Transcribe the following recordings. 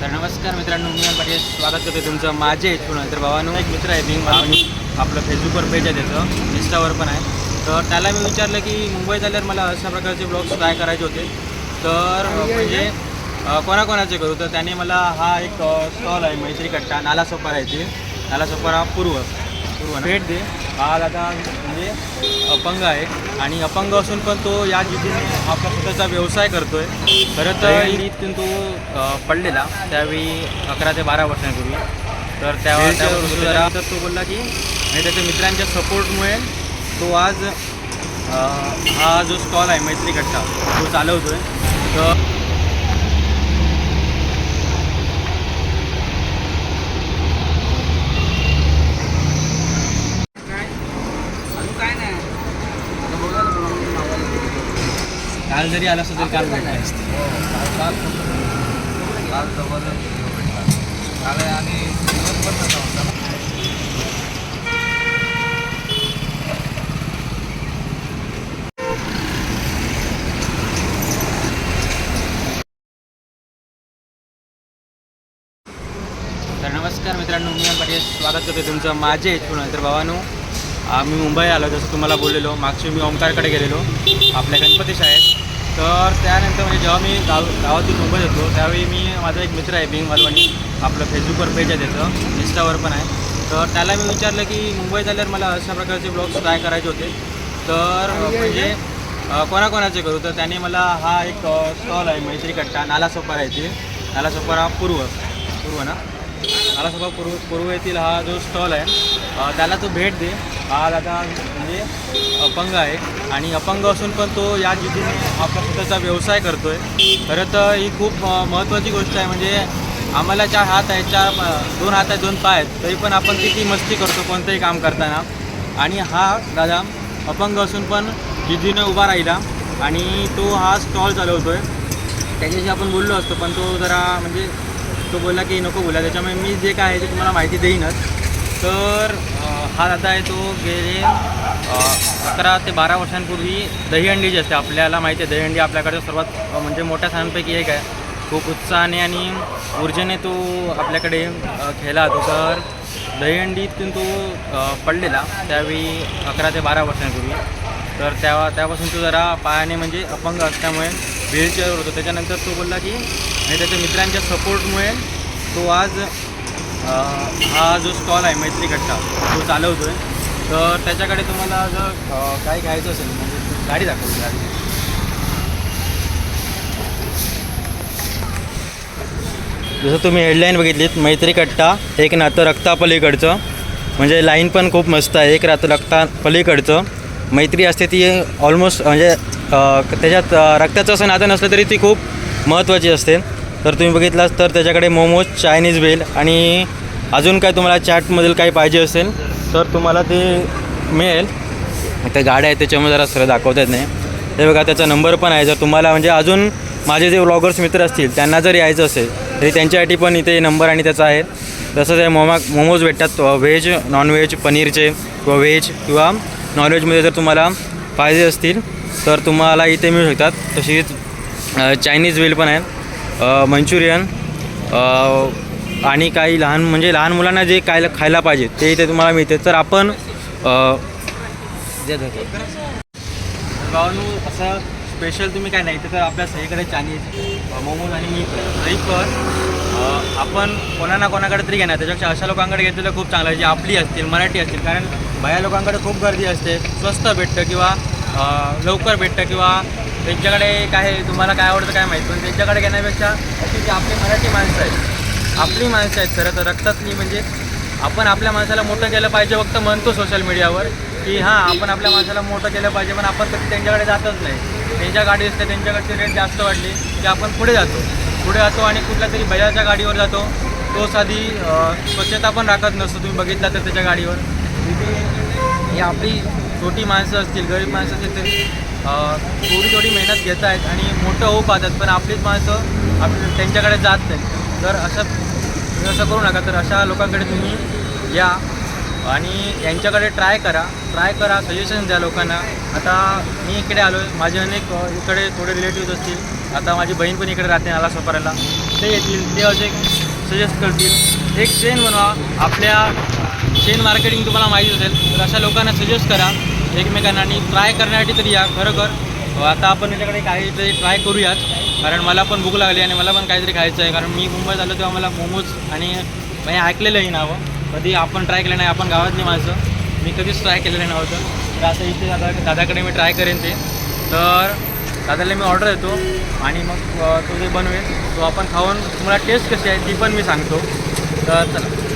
तर नमस्कार मित्रांनो मी पाटील. स्वागत करते तुमचं माझे इथून तर भावानो एक मित्र आहे आणि आपलं फेसबुकवर पेज आहे त्याचं. इन्स्टावर पण आहे. तर त्याला मी विचारलं की मुंबईत आल्यावर मला अशा प्रकारचे ब्लॉग्स ट्राय करायचे होते? तर म्हणजे कोणाकोणाचे करू? तर त्याने मला हा एक स्टॉल आहे मैत्री कट्टा नाला सोपारा येथे. नाला सोपारा पूर्व? भेट दे. हा दादा म्हणजे अपंग आहे. आणि अपंग असून पण तो या जिद्दीने आपला स्वतःचा व्यवसाय करतोय. खरं तर इथून तो पडलेला. त्यावेळी अकरा ते बारा वर्षांपूर्वी. तर त्या त्यावरून जरा तर तो बोलला की आणि त्याच्या मित्रांच्या सपोर्टमुळे तो आज हा जो स्टॉल आहे मैत्री कट्टा तो चालवतोय. तर काल जरी आला असं तरी काल भेटला असते. तर नमस्कार मित्रांनो मी पाटील स्वागत करतो तुमचं माझे इथून. तर भावानो आम्ही मुंबई आलो जसं तुम्हाला बोललेलो. मागचे मी ओंकारकडे गेलेलो. आपल्या गणपती शाळेत. तर त्यानंतर म्हणजे जेव्हा मी गाव गावातून मुंबईत होतो त्यावेळी मी माझा एक मित्र आहे बिंग वालवानी आपलं फेसबुकवर पेज आहे त्याचं इन्स्टावर पण आहे. तर त्याला मी विचारलं की मुंबईत आल्यावर मला अशा प्रकारचे ब्लॉग्स ट्राय करायचे होते. तर म्हणजे कोणाकोणाचे करू? तर त्याने मला हा एक स्टॉल आहे मैत्री कट्टा नाला सोपारा येथे नाला सोपारा पूर्व पूर्व ना? नालासोपा पूर्व पूर्व येथील हा जो स्टॉल आहे त्याला तो भेट दे. हा दादा म्हणजे अपंग आहे. आणि अपंग असून पण तो या जिद्दीने आपला स्वतःचा व्यवसाय करतोय. खरं तर ही खूप महत्त्वाची गोष्ट आहे. म्हणजे आम्हाला चार हात आहेत चार दोन हात आहेत दोन पाय आहेत तरी पण आपण किती मस्ती करतो कोणतंही काम करताना. आणि हा दादा अपंग असून पण जिद्दीनं उभा राहिला. आणि तो हा स्टॉल चालवतो आहे त्याच्याशी आपण बोललो असतो पण तो जरा म्हणजे तो बोलला की नको बोला. त्याच्यामुळे मी जे काय आहे ते तुम्हाला माहिती देईनच. तर हा दादा आहे तो गेले अकरा ते बारा वर्षांपूर्वी दहीहंडी जी असते आपल्याला माहिती आहे दहीहंडी आपल्याकडे सर्वात म्हणजे मोठ्या सणांपैकी एक आहे. खूप उत्साहाने आणि ऊर्जेने तो आपल्याकडे खेळला होतो तर दहीहंडीतून तो पडलेला त्यावेळी अकरा ते बारा वर्षांपूर्वी. तर त्या त्यापासून तो जरा पायाने म्हणजे अपंग असल्यामुळे व्हीलचेअर होतो. त्याच्यानंतर तो बोलला की आणि त्याच्या मित्रांच्या सपोर्टमुळे तो आज हा जो स्टॉल आहे मैत्री कट्टा तो चालवतो आहे तर त्याच्याकडे तुम्हाला जर काय घ्यायचं असेल म्हणजे गाडी दाखवली गाडी जसं तुम्ही हेडलाईन बघितलीत मैत्री कट्टा एक नातं रक्तापलीकडचं म्हणजे लाईन पण खूप मस्त आहे एक रात रक्ता पलीकडचं. मैत्री असते ती ऑलमोस्ट म्हणजे त्याच्यात रक्ताचं असं नातं नसलं तरी ती खूप महत्त्वाची असते. तर तुम्ही बघितलात तर त्याच्याकडे मोमोज चायनीज बेल आणि अजून काय तुम्हाला चॅटमधील काही पाहिजे असेल तर तुम्हाला ते मिळेल. त्या गाड्या आहेत त्याच्यामुळे जरा सर दाखवता येत नाही. हे बघा त्याचा नंबर पण आहे. जर तुम्हाला म्हणजे अजून माझे जे व्लॉगर्स मित्र असतील त्यांना जर यायचं असेल तरी त्यांच्यासाठी पण इथे नंबर आणि त्याचा आहे. तसंच हे मोमा मोमोज भेटतात व्हेज नॉनव्हेज पनीरचे किंवा व्हेज किंवा नॉनव्हेजमध्ये जर तुम्हाला पाहिजे असतील तर तुम्हाला इथे मिळू शकतात. तशीच चायनीज वेल पण आहेत मंचुरियन आणि काही लहान म्हणजे लहान मुलांना जे काय खायला पाहिजे ते इथे तुम्हाला मिळते. तर आपण अ, भावानू असं स्पेशल तुम्ही काय नाही तर आपल्या सगळीकडे चायनीज मोमोज आणि मी तरी पण आपण कोणा ना कोणाकडे तरी घेणार त्याच्यापेक्षा अशा लोकांकडे घेतलेलं खूप चांगलं आहे जे आपली असतील मराठी असतील. कारण बाया लोकांकडे खूप गर्दी असते स्वस्त भेटतं किंवा लवकर भेटतं किंवा त्यांच्याकडे काय तुम्हाला काय आवडतं काय माहीत पण त्यांच्याकडे घेण्यापेक्षा अशी जी आपली मराठी माणसं आहेत. आपली माणसं आहेत खरं तर. रक्तातली म्हणजे आपण आपल्या माणसाला मोठं केलं पाहिजे फक्त म्हणतो सोशल मीडियावर की हां आपण आपल्या माणसाला मोठं केलं पाहिजे पण आपण कधी त्यांच्याकडे जातच नाही. त्यांच्या गाडी असते त्यांच्याकडची रेट जास्त वाढली की आपण पुढे जातो. पुढे जातो आणि कुठल्या तरी बजाजच्या गाडीवर जातो. तो साधी स्वच्छता पण राखत नसतो. तुम्ही बघितला तर त्याच्या गाडीवर. ही आपली छोटी माणसं असतील गरीब माणसं असतील ते थोडी थोडी मेहनत घेत आहेत आणि मोठं होऊ पाहतात पण आपलीच माणसं आप त्यांच्याकडे जात नाही तर असं तुम्ही असं करू नका तर अशा लोकांकडे तुम्ही या आणि यांच्याकडे ट्राय करा. ट्राय करा सजेशन द्या लोकांना. आता मी इकडे आलो आहे माझे अनेक इकडे थोडे रिलेटिव्ज असतील. आता माझी बहीण पण इकडे राहते नाला सोपारायला ते येतील ते असे सजेस्ट करतील. एक चेन बनवा. आपल्या चेन मार्केटिंग तुम्हाला माहिती असेल तर अशा लोकांना सजेस्ट करा. एकमेकांना आणि ट्राय करण्यासाठी तरी या खरोखर. हो, आता आपण याच्याकडे काहीतरी ट्राय करूयात. कारण मला पण भूक लागली आणि मला पण काहीतरी खायचं आहे. कारण मी मुंबईत आलो तेव्हा मला मोमोज आणि मी ऐकलेलं ही नावं. कधी आपण ट्राय केलं नाही आपण गावातली माणसं. मी कधीच ट्राय केलेलं नव्हतं. तर आता इथे दादा दादाकडे मी ट्राय करेन ते. तर दादाला मी ऑर्डर देतो आणि मग तो जे बनवेल तो आपण खाऊन तुम्हाला टेस्ट कशी आहे ती पण मी सांगतो. तर चला.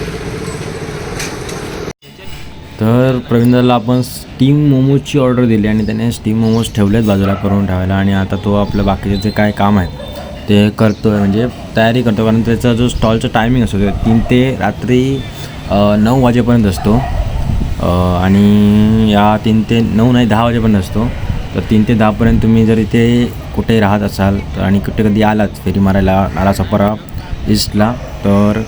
तर प्रवीणदाला आपण स्टीम मोमोजची ऑर्डर दिली आणि त्याने स्टीम मोमोज ठेवलेत बाजूला करून ठेवायला आणि आता तो आपलं बाकीचे जे काय काम आहे ते करतो आहे म्हणजे तयारी करतो कारण त्याचा जो स्टॉलचा टायमिंग असतो ते तीन ते रात्री नऊ वाजेपर्यंत असतो. आणि या तीन ते नऊ नाही दहा वाजेपर्यंत असतो. तर तीन ते दहापर्यंत तुम्ही जर इथे कुठे राहत असाल तर आणि कुठे कधी आलात फेरी मारायला नाला सफरा ईस्टला तर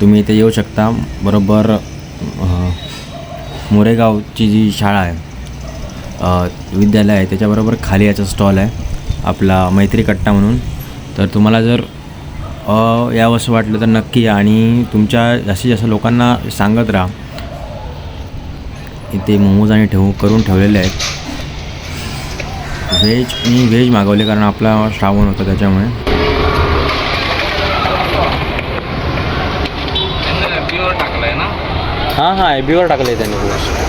तुम्ही इथे येऊ शकता. बरोबर मोरेगावची जी शाळा आहे विद्यालय आहे त्याच्याबरोबर खाली याचा स्टॉल आहे आपला मैत्री कट्टा म्हणून. तर तुम्हाला जर यावंसं वाटलं तर नक्की या आणि तुमच्या जास्तीत जास्त लोकांना सांगत राहा. इथे मोमोज आणि ठेवू करून ठेवलेले आहेत. व्हेज मी व्हेज मागवले कारण आपला श्रावण होता त्याच्यामुळे. हां हां एफ बीवर टाकलं आहे त्यांनी पोस्ट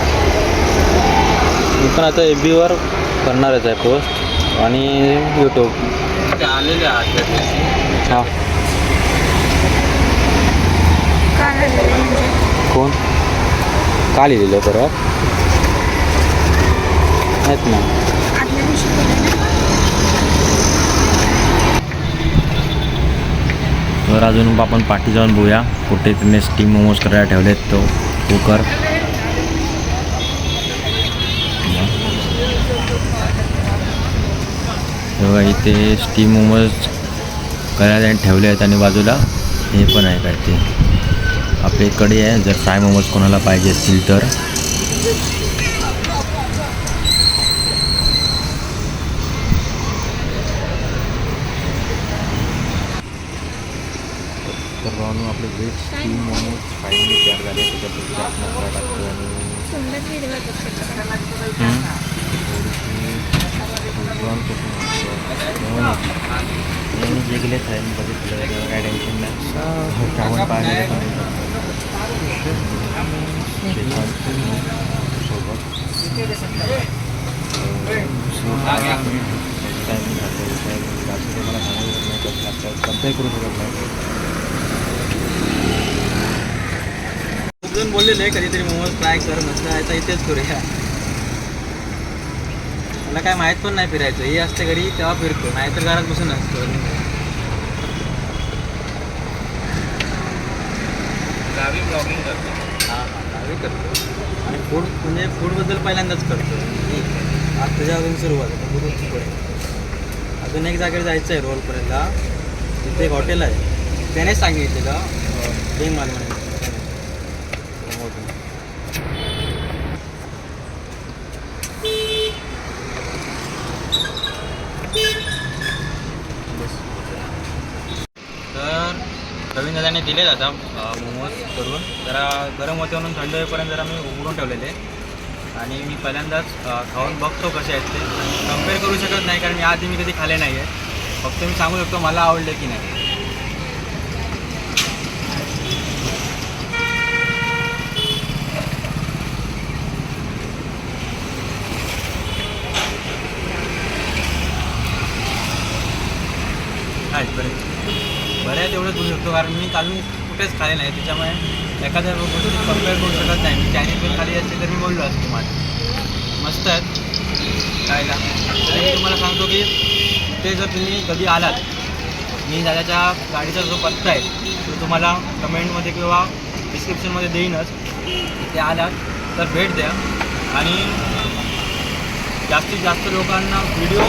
मी पण आता एफ बीवर करणारच आहे पोस्ट आणि यूट्यूब आलेले हां. कोण? का लिहिलेलं परत? आहेत ना? तर अजून आपण पाठी जाऊन बघूया. कुठे त्यांनी स्टीम मोमोज करायला ठेवलेत तो. कुकर. तेव्हा इथे स्टीम मोमोज करायला ठेवले आहेत आणि बाजूला हे पण आहे काय ते. आपली कढी आहे जर फ्राय मोमोज कोणाला पाहिजे असतील तर. तर आपले वेज स्टीम मोमोज फायनली तयार झाले त्याच्यापैकी आपण आपला टाकतो आणि थोडीशी उजवान करून मी जे गेले खायला बघितलं त्याच्यावर काय टेन्शन नाही श्रावण पाहिजे सोबत करू शकत नाही बोललेले कधीतरी मोमोज ट्राय कर म्हटलं आता इथेच करूया. मला काय माहीत पण नाही फिरायचं. हे असते घरी तेव्हा फिरतो. नाहीतर घरात बसून असतो. गावी ब्लॉगिंग करतो. हां हां गावी करतो. आणि फूड म्हणजे फूडबद्दल पहिल्यांदाच करतो. आज त्याच्या अजून सुरुवात आहे. बघून पुढे. अजून एक जागेवर जायचं आहे रोलपर्यंत तिथे एक हॉटेल आहे. त्यानेच सांगितलेलं बेंग माल म्हणून तर प्रवीण दादाने दिले आता. करून जरा गरम होते म्हणून थंड होईपर्यंत जरा मी उघडून ठेवलेले. आणि मी पहिल्यांदाच खाऊन बघतो कसे आहेत ते. कंपेअर करू शकत नाही कारण मी आधी मी कधी खाल्ले नाही आहे फक्त मी सांगू शकतो मला आवडले की नाही. बरे बऱ्याच एवढं एवढंच शकतो कारण मी काल कुठेच खाली नाही. त्याच्यामुळे एखाद्या गोष्टी कंपेअर करू शकत नाही. मी चायनीज पण खाली असते तर मी बोललो असतो तुम्हाला. मस्त आहेत खायला. तरी मी तुम्हाला सांगतो की ते जर तुम्ही कधी आलात मी दादाच्या गाडीचा जो पत्ता आहे तो तुम्हाला कमेंटमध्ये किंवा डिस्क्रिप्शनमध्ये देईनच. ते आलात तर भेट द्या. आणि जास्तीत जास्त लोकांना व्हिडिओ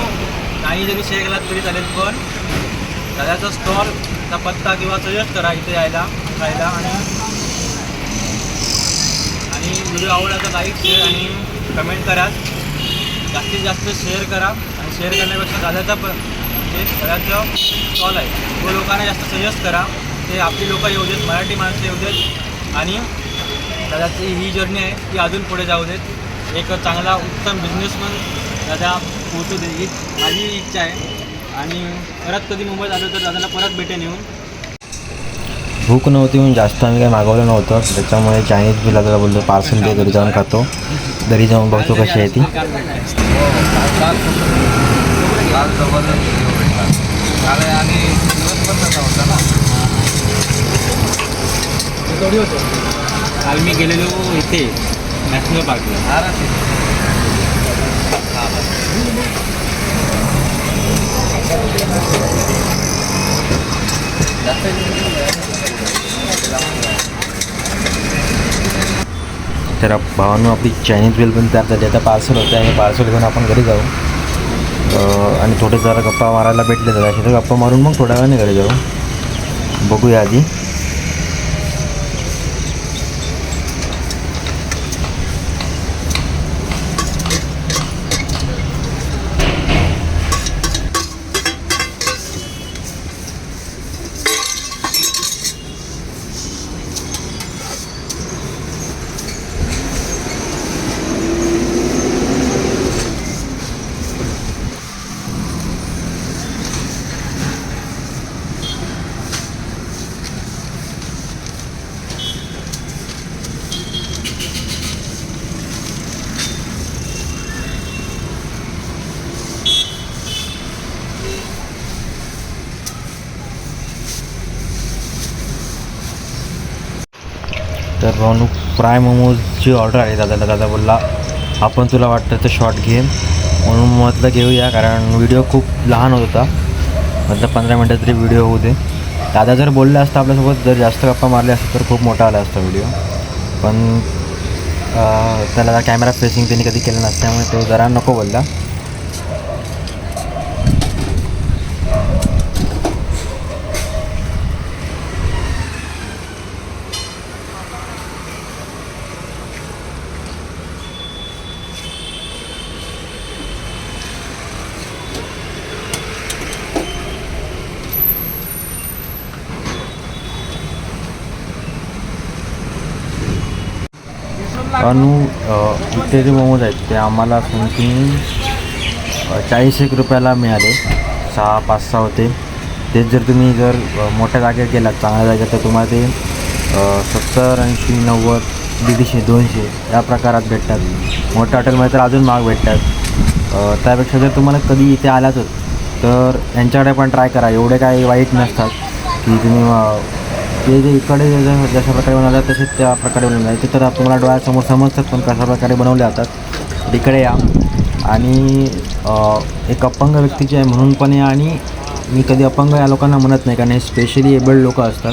नाही जरी शेअर केला तरी चालेल पण दादाचा स्टॉल स्टॉलचा पत्ता किंवा सजेस्ट करा इथे यायला खायला आणि आणि व्हिडिओ आवडला तर लाईक शेअर आणि कमेंट करा. जास्तीत जास्त शेअर करा. आणि शेअर करण्यापेक्षा दादाचा प म्हणजे घराचं स्टॉल आहे. तो लोकांना जास्त सजेस्ट करा. ते आपली लोकं येऊ देत मराठी माणसं येऊ देत. आणि दादाची ही जर्नी आहे ती अजून पुढे जाऊ देत. एक चांगला उत्तम बिझनेसमन दादा पोहोचू दे ही माझी इच्छा आहे. आणि परत कधी मुंबईत आलो तर दादाला परत भेटेन येऊन. भूक नव्हती म्हणून जास्त आम्ही काही मागवलं नव्हतं. त्याच्यामुळे चायनीज बिल आता बोलतो पार्सल दे घरी जाऊन खातो. घरी जाऊन बघतो कशी आहे ती. काल मी गेलेलो इथे नॅशनल पार्कला तर भावानं आपली चायनीज बिल पण तयार झाली. आता पार्सल होतं आणि पार्सल घेऊन आपण घरी जाऊ. आणि थोडे जरा गप्पा मारायला भेटले जरा असे तर गप्पा मारून मग थोड्या वेळाने घरी जाऊ. बघूया आधी. तर फ्राय मोमोजची ऑर्डर आली दादाला दादा बोलला आपण तुला वाटतं तर शॉर्ट घे म्हणून म्हटलं घेऊया कारण व्हिडिओ खूप लहान होत होता म्हटलं पंधरा मिनटं तरी व्हिडिओ होऊ दे दादा जर बोलले असतं आपल्यासोबत जर जास्त गप्पा मारले असतं तर खूप मोठा आला असता व्हिडिओ पण त्याला कॅमेरा फेसिंग त्यांनी कधी केलं नसल्यामुळे तो जरा नको बोलला अनु अ, इथे जे मोमोज आहेत. ते आम्हाला समथिंग चाळीस एक रुपयाला मिळाले. सहा पाच सहा होते. तेच जर तुम्ही जर मोठ्या जागेत गेलात चांगल्या जागेत तर तुम्हाला ते सत्तर ऐंशी नव्वद दीडशे दोनशे या प्रकारात भेटतात. मोठ्या हॉटेलमध्ये तर अजून महाग भेटतात. त्यापेक्षा जर तुम्हाला कधी इथे आलाच तर यांच्याकडे पण ट्राय करा. एवढे काही वाईट नसतात की तुम्ही ते जे इकडे जशा प्रकारे बनवल्या तसेच त्या प्रकारे बनवले जातात. तर तुम्हाला डोळ्यासमोर समजतात पण कशा प्रकारे बनवले जातात. इकडे या. आणि एक अपंग व्यक्तीचे आहे म्हणून पण या. आणि मी कधी अपंग या लोकांना म्हणत नाही कारण हे स्पेशली एबल्ड लोक असतात.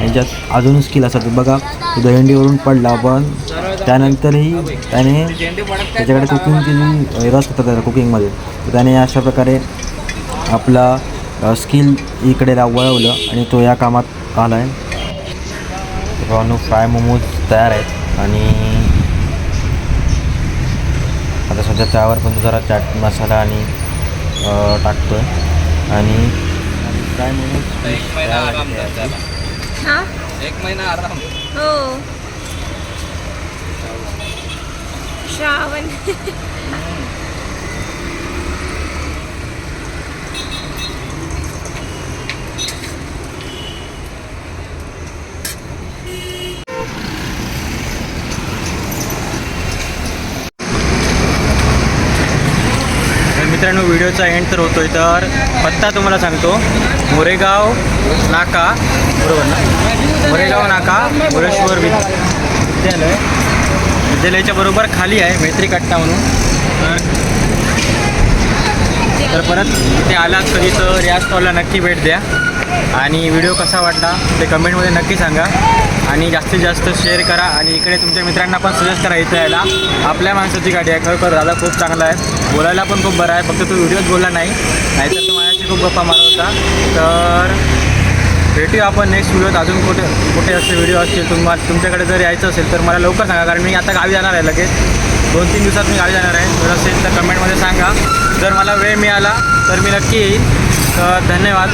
यांच्यात अजून स्किल असतात. बघा तो दहिंडीवरून पडला पण त्यानंतरही त्याने त्याच्याकडे कुकिंगची जी रस होता त्याचा कुकिंगमध्ये तर त्याने अशा प्रकारे आपला स्किल इकडे वळवलं. आणि तो या कामात आला आहे रॉनू फ्राय मोमोज तयार आहेत आणि आता सध्या त्यावर पण तो जरा चाट मसाला आणि अ, टाकतोय. आणि फ्राय मोमोज एक महिना आराम तर त्याला हा? एक महिना आराम. हो. श्रावण. व्हिडिओचा एंड तर होतोय तर पत्ता तुम्हाला सांगतो. मोरेगाव नाका. बरोबर ना? मोरेगाव नाका मोरेश्वर विद्यालय. विद्यालयाच्या बरोबर खाली आहे मैत्री कट्टा म्हणून. तर तर परत इथे आलात कधी तर या स्टॉलला नक्की भेट द्या. आणि व्हिडिओ कसा वाटला ते कमेंटमध्ये नक्की सांगा. आणि जास्तीत जास्त शेअर करा आणि इकडे तुमच्या मित्रांना पण सजेस्ट करा इथे यायला. आपल्या माणसाची गाडी आहे. खरोखर दादा खूप चांगला आहे. बोलायला पण खूप बरं आहे. फक्त तो व्हिडिओच बोलला नाही. नाहीतर तो माझ्याशी खूप गप्पा मारत होता. तर भेटू आपण नेक्स्ट व्हिडिओत अजून कुठे कुठे असे व्हिडिओ असतील? तुम्हाला तुमच्याकडे जर यायचं असेल तर मला लवकर सांगा. कारण मी आता गावी जाणार आहे लगेच. दोन तीन दिवसात मी गावी जाणार आहे. जर असेल तर कमेंटमध्ये सांगा. जर मला वेळ मिळाला तर मी नक्की येईल तर धन्यवाद.